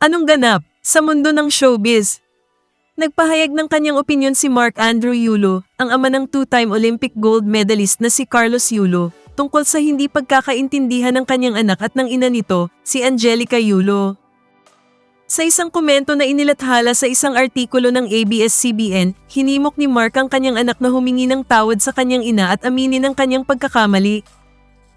Anong ganap sa mundo ng showbiz? Nagpahayag ng kanyang opinyon si Mark Andrew Yulo, ang ama ng two-time Olympic gold medalist na si Carlos Yulo, tungkol sa hindi pagkakaintindihan ng kanyang anak at ng ina nito, si Angelica Yulo. Sa isang komento na inilathala sa isang artikulo ng ABS-CBN, hinimok ni Mark ang kanyang anak na humingi ng tawad sa kanyang ina at aminin ang kanyang pagkakamali.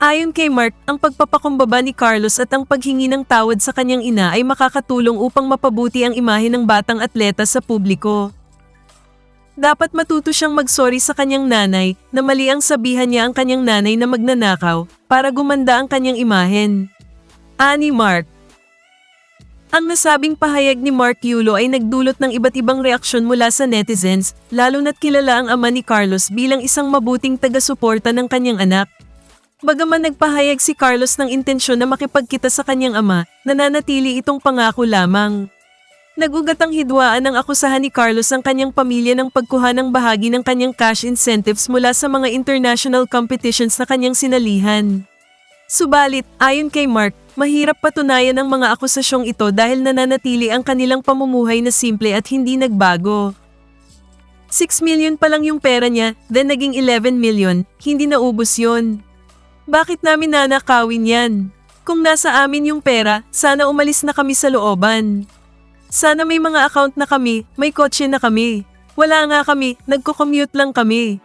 Ayon kay Mark, ang pagpapakumbaba ni Carlos at ang paghingi ng tawad sa kanyang ina ay makakatulong upang mapabuti ang imahe ng batang atleta sa publiko. Dapat matuto siyang magsorry sa kanyang nanay na mali ang sabihan niya ang kanyang nanay na magnanakaw para gumanda ang kanyang imahen. Ani Mark Ang nasabing pahayag ni Mark Yulo ay nagdulot ng iba't ibang reaksyon mula sa netizens, lalo na't kilala ang ama ni Carlos bilang isang mabuting taga-suporta ng kanyang anak. Bagaman nagpahayag si Carlos ng intensyon na makipagkita sa kanyang ama, nananatili itong pangako lamang. Nagugat ang hidwaan ng akusahan ni Carlos ang kanyang pamilya ng pagkuha ng bahagi ng kanyang cash incentives mula sa mga international competitions na kanyang sinalihan. Subalit, ayon kay Mark, mahirap patunayan ang mga akusasyong ito dahil nananatili ang kanilang pamumuhay na simple at hindi nagbago. 6 million pa lang yung pera niya, then naging 11 million, hindi naubos yon. Bakit namin nanakawin yan? Kung nasa amin yung pera, sana umalis na kami sa looban. Sana may mga account na kami, may kotse na kami. Wala nga kami, nagko-commute lang kami.